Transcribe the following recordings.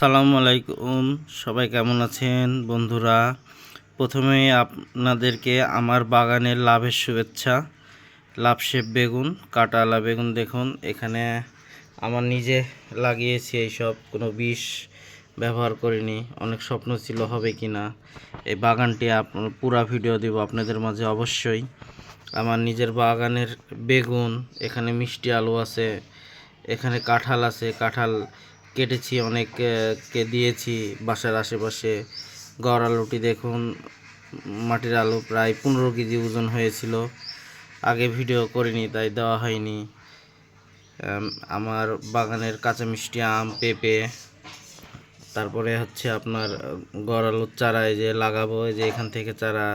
আসসালামু আলাইকুম। সবাই কেমন আছেন? বন্ধুরা প্রথমেই আপনাদেরকে আমার বাগানের লাভের শুভেচ্ছা। লাভ শেপ বেগুন, কাটালা বেগুন দেখুন। এখানে আমার নিজে লাগিয়েছি এইসব। কোনো বিষ ব্যবহার করিনি। অনেক স্বপ্ন ছিল হবে কি না। এই বাগানটি আপনার পুরা ভিডিও দেব আপনাদের মাঝে অবশ্যই। আমার নিজের বাগানের বেগুন, এখানে মিষ্টি আলু আছে, এখানে কাঁঠাল আছে। কাঁঠাল কেটেছি অনেককে দিয়েছি বাসার আশেপাশে। গড় আলুটি দেখুন মাটির আলু প্রায় পনেরো কেজি ওজন হয়েছিল। আগে ভিডিও করিনি তাই দেওয়া হয়নি। আম, আমার বাগানের কাঁচা মিষ্টি আম পেঁপে তারপরে হচ্ছে আপনার গড় আলুর চারা এই যে লাগাবো এই যে এখান থেকে চারা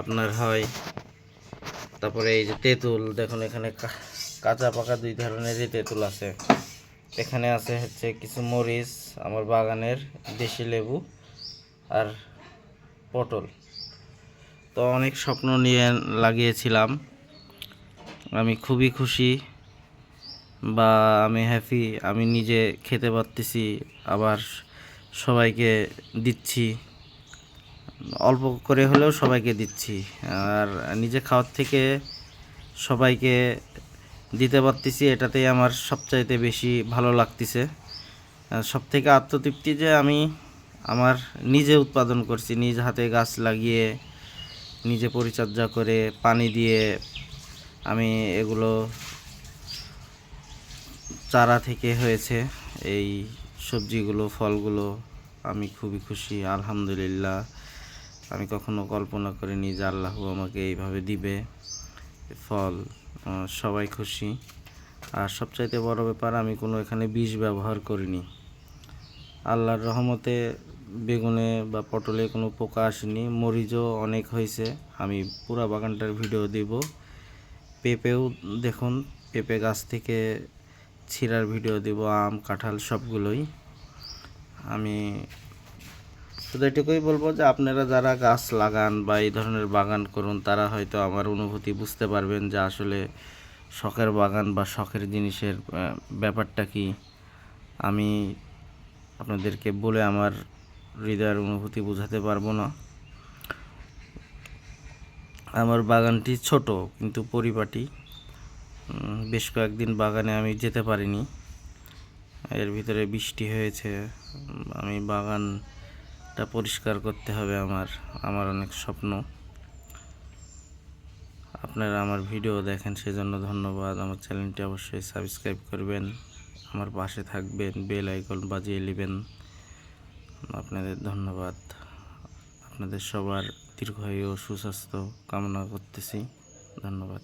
আপনার হয়। তারপরে এই যে তেঁতুল দেখুন এখানে কাঁচা পাকা দুই ধরনেরই তেঁতুল আছে। এখানে আছে হচ্ছে কিছু মরিচ, আমার বাগানের দেশি লেবু আর পটল। তো অনেক স্বপ্ন নিয়ে লাগিয়েছিলাম। আমি খুবই খুশি বা আমি হ্যাপি আমি নিজে খেতে পারতেছি, আবার সবাইকে দিচ্ছি। অল্প করে হলেও সবাইকে দিচ্ছি। আর নিজে খাওয়ার থেকে সবাইকে দিতে পারতেছি, এটাতেই আমার সবচাইতে বেশি ভালো লাগতেছে। সবথেকে আত্মতৃপ্তি যে আমি আমার নিজে উৎপাদন করছি, নিজ হাতে গাছ লাগিয়ে, নিজে পরিচর্যা করে, পানি দিয়ে আমি এগুলো চারা থেকে হয়েছে। এই সবজিগুলো, ফলগুলো আমি খুবই খুশি, আলহামদুলিল্লাহ। আমি কখনো কল্পনা করিনি যে আল্লাহ আমাকে এইভাবে দিবে। ফল সবাই খুশি। আর সবচাইতে বড় ব্যাপার, আমি কোনো এখানে বিষ ব্যবহার করিনি। আল্লাহর রহমতে বেগুনে বা পটলে কোনো পোকা আসেনি, মরিচও অনেক হয়েছে। আমি পুরা বাগানটার ভিডিও দিব। পেঁপেও দেখুন, পেঁপে গাছ থেকে ছিঁড়ার ভিডিও দেব, আম, কাঁঠাল সবগুলোই। আমি শুধু এটুকুই বলব যে আপনারা যারা গাছ লাগান বা এই ধরনের বাগান করুন, তারা হয়তো আমার অনুভূতি বুঝতে পারবেন যে আসলে শখের বাগান বা শখের জিনিসের ব্যাপারটা কি। আমি আপনাদেরকে বলে আমার হৃদয়ের অনুভূতি বোঝাতে পারব না। আমার বাগানটি ছোট, কিন্তু পরিপাটি। বেশ কয়েকদিন বাগানে আমি যেতে পারিনি। এর ভিতরে বৃষ্টি হয়েছে। আমি আমি বাগানটা পরিষ্কার করতে হবে আমার আমার অনেক স্বপ্ন। আপনারা আমার ভিডিও দেখেন, সেজন্য ধন্যবাদ। আমার চ্যানেলটি অবশ্যই সাবস্ক্রাইব করবেন, আমার পাশে থাকবেন, বেল আইকন বাজিয়ে নেবেন। আপনাদের ধন্যবাদ। আপনাদের সবার দীর্ঘায়ু ও সুস্বাস্থ্য কামনা করতেছি। ধন্যবাদ।